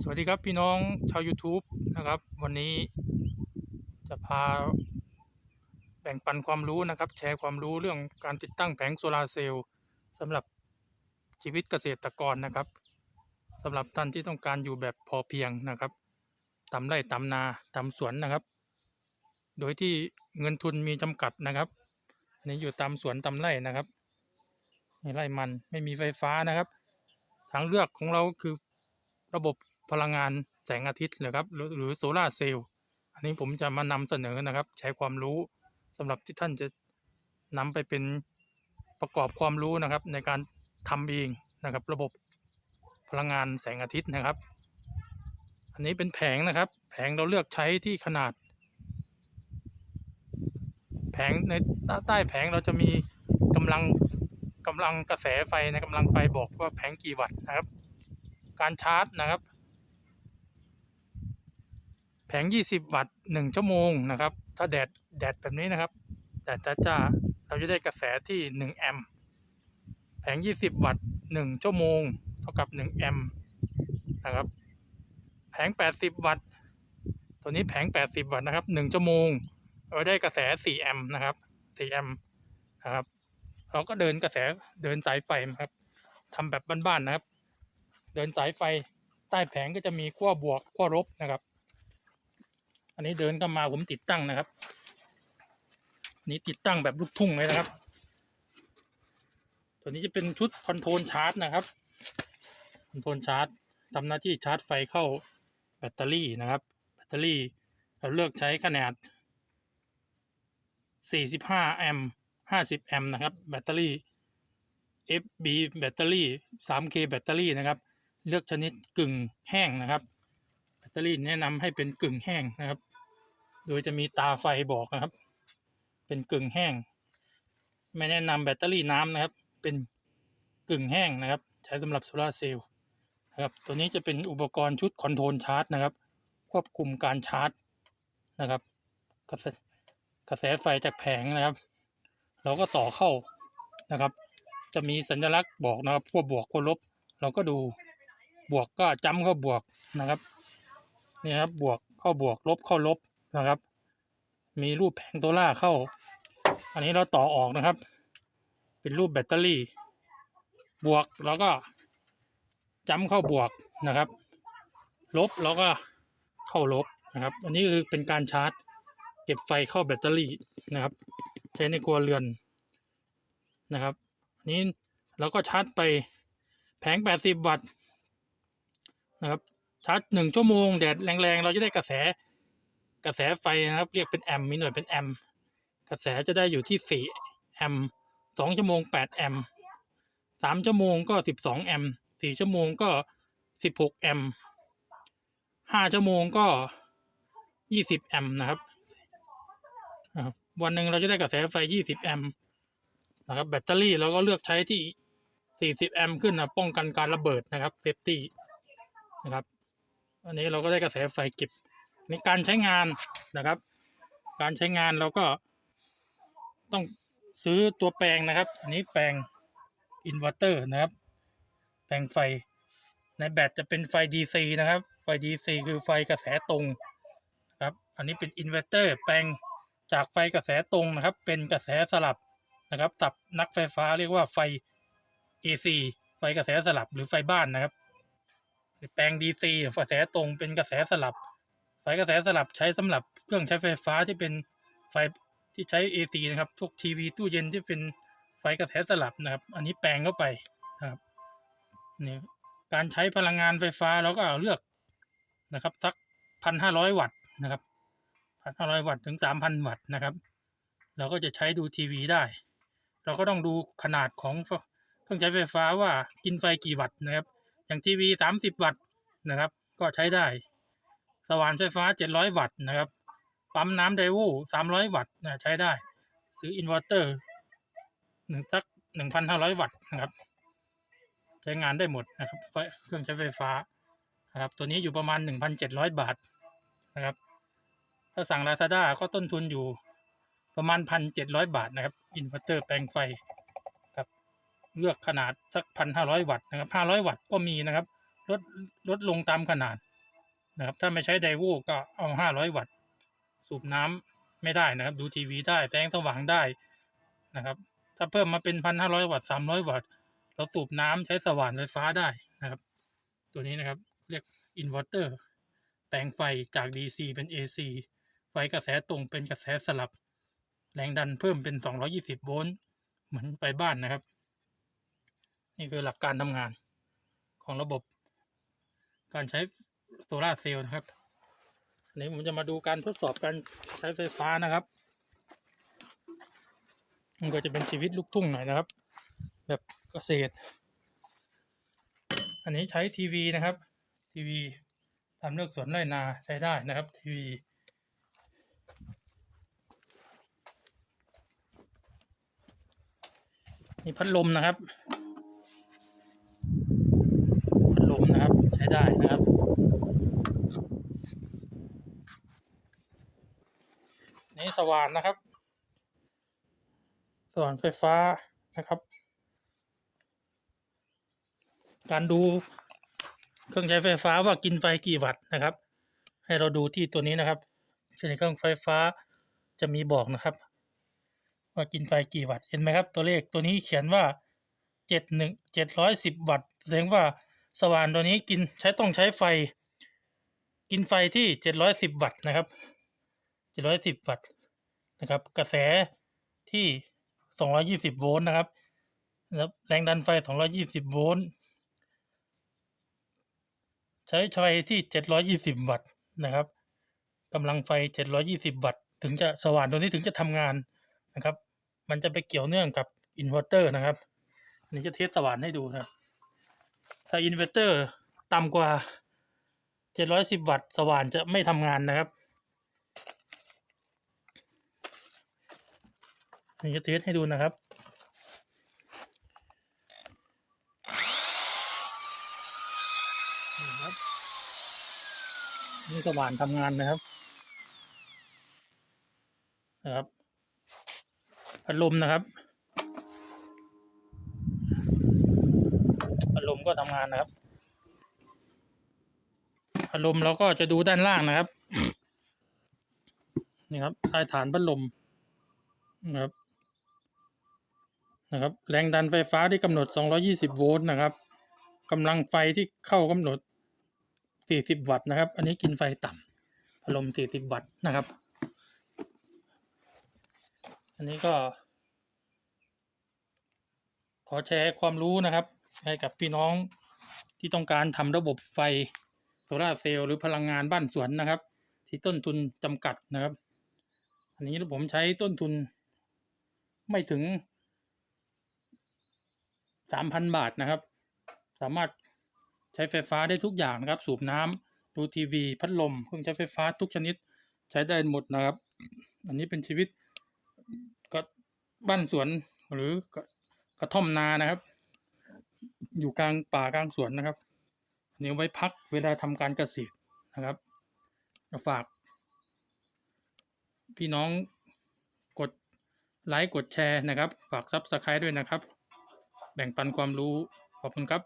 สวัสดีครับพี่น้องชาว YouTube นะครับ วันนี้จะพาแบ่งปันความรู้นะครับ แชร์ความรู้เรื่องการติดตั้งแผงโซลาร์เซลล์สำหรับชีวิตเกษตรกรนะครับสำหรับท่านที่ต้องการอยู่แบบพอเพียงนะครับทำไร่ทำนาทำสวนนะครับ โดยที่เงินทุนมีจำกัดนะครับอันนี้อยู่ตามสวนตามไร่นะครับในไร่มันไม่มีไฟฟ้านะครับ ทางเลือกของเราคือระบบ พลังงานแสงอาทิตย์นะครับหรือหรือโซลาเซลล์อันนี้ผมจะมานำเสนอนะครับ ใช้ความรู้สำหรับที่ท่านจะนำไปเป็นประกอบความรู้นะครับ ในการทำเองนะครับ ระบบพลังงานแสงอาทิตย์นะครับ อันนี้เป็นแผงนะครับ แผงเราเลือกใช้ที่ขนาด แผงในใต้แผงเราจะมีกำลังกำลังกระแสไฟในกำลังไฟบอกว่าแผงกี่วัตต์นะครับ การชาร์จนะครับ ง 20 วัตต์1ชั่วโมงนะครับ ถ้าแดดแดดแบบนี้นะครับแดดจ้าๆเราจะได้กระแสที่ 1 แอมป์แผง 20 วัตต์1ชั่วโมง เท่ากับ 1 แอมป์นะครับ แผง 80 วัตต์ตัวนี้แผง 80 วัตต์นะครับ 1 ชั่วโมง เราได้กระแส 4 แอมป์นะครับ 4 แอมป์นะครับ เราก็เดินกระแสเดินสายไฟนะครับทำแบบบ้านๆนะครับ เดินสายไฟใต้แผงก็จะมีขั้วบวกขั้วลบนะครับ อันนี้เดินก็มาผมติดตั้งนะครับ นี้ติดตั้งแบบลูกทุ่งเลยนะครับ ตัวนี้จะเป็นชุดคอนโทรลชาร์จนะครับคอนโทรลชาร์จทำหน้าที่ชาร์จไฟเข้าแบตเตอรี่นะครับ แบตเตอรี่เราเลือกใช้ขนาด 45 แอมป์50 แอมป์นะครับ แบตเตอรี่ FB แบตเตอรี่ 3K แบตเตอรี่นะครับ เลือกชนิดกึ่งแห้งนะครับ ตเตอรี่แนะนำให้เป็นกึ่งแห้งนะครับ โดยจะมีตาไฟบอกนะครับ เป็นกึ่งแห้ง ไม่แนะนำแบตเตอรี่น้ำนะครับ เป็นกึ่งแห้งนะครับ ใช้สำหรับโซลาเซลล์นะครับ ตัวนี้จะเป็นอุปกรณ์ชุดคอนโทรลชาร์จนะครับ ควบคุมการชาร์จนะครับกระแสกระแสไฟจากแผงนะครับ เราก็ต่อเข้านะครับ จะมีสัญลักษณ์บอกนะครับพวกบวกพวลบ เราก็ดูบวกก็จำเขาบวกนะครับ นี่ครับบวกเข้าบวกลบเข้าลบนะครับ มีรูปแผงโซล่าเข้า อันนี้เราต่อออกนะครับ เป็นรูปแบตเตอรี่ บวกแล้วก็จำเข้าบวกนะครับ ลบแล้วก็เข้าลบนะครับ อันนี้คือเป็นการชาร์จ เก็บไฟเข้าแบตเตอรี่นะครับ ใช้ในครัวเรือนนะครับอันนี้เราก็ชาร์จไปแผง 80 วัตต์นะครับ ชาร์จหนึ่งชั่วโมงแดดแรงๆ เราจะได้กระแสกระแสไฟนะครับ เรียกเป็นแอมมีหน่วยเป็นแอมกระแสจะได้อยู่ที่4แอมสองชั่วโมง8แอมสามชั่วโมงก็12แอมสี่ชั่วโมงก็16แอมห้าชั่วโมงก็20แอมนะครับ วันหนึ่งเราจะได้กระแสไฟ20แอมนะครับ แบตเตอรี่เราก็เลือกใช้ที่ 40 แอมป์ขึ้นนะป้องกันการระเบิดนะครับเซฟตี้นะครับ อันนี้เราก็ได้กระแสไฟเก็บในการใช้งานนะครับ การใช้งานเราก็ต้องซื้อตัวแปลงนะครับ อันนี้แปลงอินเวอร์เตอร์นะครับ แปลงไฟ ในแบตจะเป็นไฟ DC นะครับ ไฟ DC คือไฟกระแสตรงครับ อันนี้เป็นอินเวอร์เตอร์แปลงจากไฟกระแสตรงนะครับ เป็นกระแสสลับนะครับศัพท์นักไฟฟ้าเรียกว่าไฟ AC ไฟกระแสสลับหรือไฟบ้านนะครับ แปลง DC กระแสตรงเป็นกระแสสลับไฟกระแสสลับใช้สำหรับเครื่องใช้ไฟฟ้าที่เป็นไฟที่ใช้ AC นะครับพวกทีวีตู้เย็นที่เป็นไฟกระแสสลับนะครับ อันนี้แปลงเข้าไปนะครับนี่การใช้พลังงานไฟฟ้าเราก็เอาเลือกนะครับสักพันห้าร้อยวัตต์นะครับพันห้าร้อยวัตต์ถึงสามพันวัตต์นะครับ เราก็จะใช้ดูทีวีได้ เราก็ต้องดูขนาดของเครื่องใช้ไฟฟ้าว่ากินไฟกี่วัตต์นะครับ อย่างทีวีสามสิบวัตต์นะครับ ก็ใช้ได้ สว่านไฟฟ้าเจ็ดร้อยวัตต์นะครับ ปั๊มน้ำไดโวสามร้อยวัตต์นะใช้ได้ ซื้ออินเวอร์เตอร์หนึ่งสักหนึ่งพันห้าร้อยวัตต์นะครับ ใช้งานได้หมดนะครับเครื่องใช้ไฟฟ้านะครับ ตัวนี้อยู่ประมาณหนึ่งพันเจ็ดร้อยบาทนะครับ ถ้าสั่งลาซาด้าก็ต้นทุนอยู่ประมาณพันเจ็ดร้อยบาทนะครับ อินเวอร์เตอร์แปลงไฟ เลือกขนาดสักพันห้าร้อยวัตต์นะครับห้าร้อยวัตต์ก็มีนะครับลดลดลงตามขนาดนะครับถ้าไม่ใช้ไดโวก็เอาห้าร้อยวัตต์ สูบน้ำไม่ได้นะครับ ดูทีวีได้แสงสว่างได้นะครับ ถ้าเพิ่มมาเป็นพันห้าร้อยวัตต์สามร้อยวัตต์เราสูบน้ำใช้สว่านไฟฟ้าได้นะครับ ตัวนี้นะครับเรียกอินเวอร์เตอร์แปลงไฟจาก DC เป็น AC ไฟกระแสตรงเป็นกระแสสลับ แรงดันเพิ่มเป็น 220 โวลต์เหมือนไฟบ้านนะครับ นี่คือหลักการทำงานของระบบ การใช้โซลาเซลล์นะครับอันนี้ผมจะมาดูการทดสอบการใช้ไฟฟ้านะครับ มันก็จะเป็นชีวิตลูกทุ่งหน่อยนะครับ แบบเกษตร อันนี้ใช้ทีวีนะครับทีวีทำเลือกสวนไร่นาใช้ได้นะครับทีวีนี่พัดลมนะครับ ได้นะครับ นี่สว่านนะครับ สว่านไฟฟ้านะครับ การดูเครื่องใช้ไฟฟ้าว่ากินไฟกี่วัตต์นะครับ ให้เราดูที่ตัวนี้นะครับในเครื่องไฟฟ้าจะมีบอกนะครับ ว่ากินไฟกี่วัตต์เห็นไหมครับ ตัวเลขตัวนี้เขียนว่าเจ็ดหนึ่งเจ็ดร้อยสิบวัตต์แสดงว่า สว่านตัวนี้กินใช้ต้องใช้ไฟ กินไฟที่เจ็ดร้อยสิบวัตต์นะครับเจ็ดร้อยสิบวัตต์นะครับ กระแสที่สองร้อยี่สิบโวลต์นะครับแรงดันไฟสองร้อยี่สิบโวลต์ใช้ไฟที่ 720 วัตต์นะครับกำลังไฟ 720 วัตต์ถึงจะสว่านตัวนี้ถึงจะทำงานนะครับ มันจะไปเกี่ยวเนื่องกับอินเวอร์เตอร์นะครับนนี้จะเทสสว่านให้ดูนะครับ ถ้าอินเวอร์เตอร์ต่ำกว่า 710 วัตต์สว่านจะไม่ทำงานนะครับนนี้จะเทสให้ดูนะครับนี่ครับนี่สว่านทำงานนะครับ นะครับพัดลมนะครับพัดลม ก็ทำงานนะครับพัดลมเราก็จะดูด้านล่างนะครับ นี่ครับใต้ฐานพัดลมนะครับ นะครับ แรงดันไฟฟ้าที่กำหนด 220 โวลต์นะครับกำลังไฟที่เข้ากำหนด 40 วัตต์นะครับ อันนี้กินไฟต่ำพัดลม 40 วัตต์นะครับ อันนี้ก็ ขอแชร์ความรู้นะครับ ให้กับพี่น้องที่ต้องการทำระบบไฟโซลาเซลล์หรือพลังงานบ้านสวนนะครับ ที่ต้นทุนจำกัดนะครับ อันนี้ผมใช้ต้นทุนไม่ถึง3,000บาทนะครับ สามารถใช้ไฟฟ้าได้ทุกอย่างนะครับ สูบน้ำดูทีวี พัดลมเครื่องใช้ไฟฟ้าทุกชนิดใช้ได้หมดนะครับ อันนี้เป็นชีวิตก็บ้านสวนหรือกระท่อมนานะครับ อยู่กลางป่ากลางสวนนะครับอันนี้ไว้พักเวลาทำการเกษตรนะครับฝาก พี่น้องกดไลค์กดแชร์นะครับ ฝากซับสไครต์ด้วยนะครับ แบ่งปันความรู้ขอบคุณครับ